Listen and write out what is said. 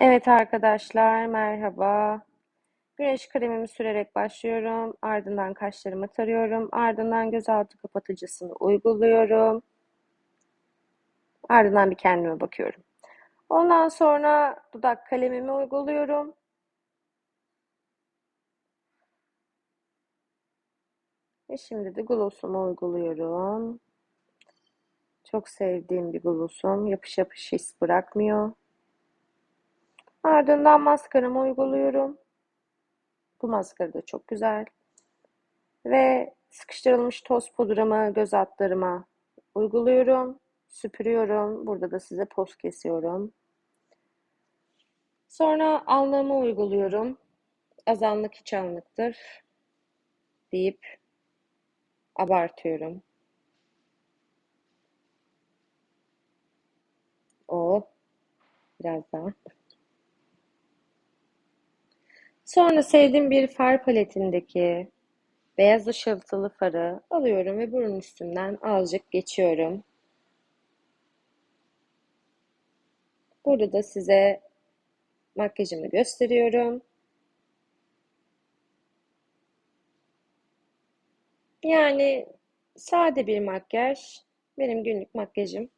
Evet arkadaşlar, merhaba. Güneş kremimi sürerek başlıyorum. Ardından kaşlarımı tarıyorum. Ardından gözaltı kapatıcısını uyguluyorum. Ardından bir kendime bakıyorum. Ondan sonra dudak kalemimi uyguluyorum. Ve şimdi de glossumu uyguluyorum. Çok sevdiğim bir glossum. Yapış yapış his bırakmıyor. Ardından maskaramı uyguluyorum. Bu maskara da çok güzel. Ve sıkıştırılmış toz pudramı göz altlarıma uyguluyorum. Süpürüyorum. Burada da size poz kesiyorum. Sonra alnımı uyguluyorum. Az anlık hiç anlıktır deyip abartıyorum. O biraz daha. Sonra sevdiğim bir far paletindeki beyaz ışıltılı farı alıyorum ve burun üstünden azıcık geçiyorum. Burada da size makyajımı gösteriyorum. Yani sade bir makyaj. Benim günlük makyajım.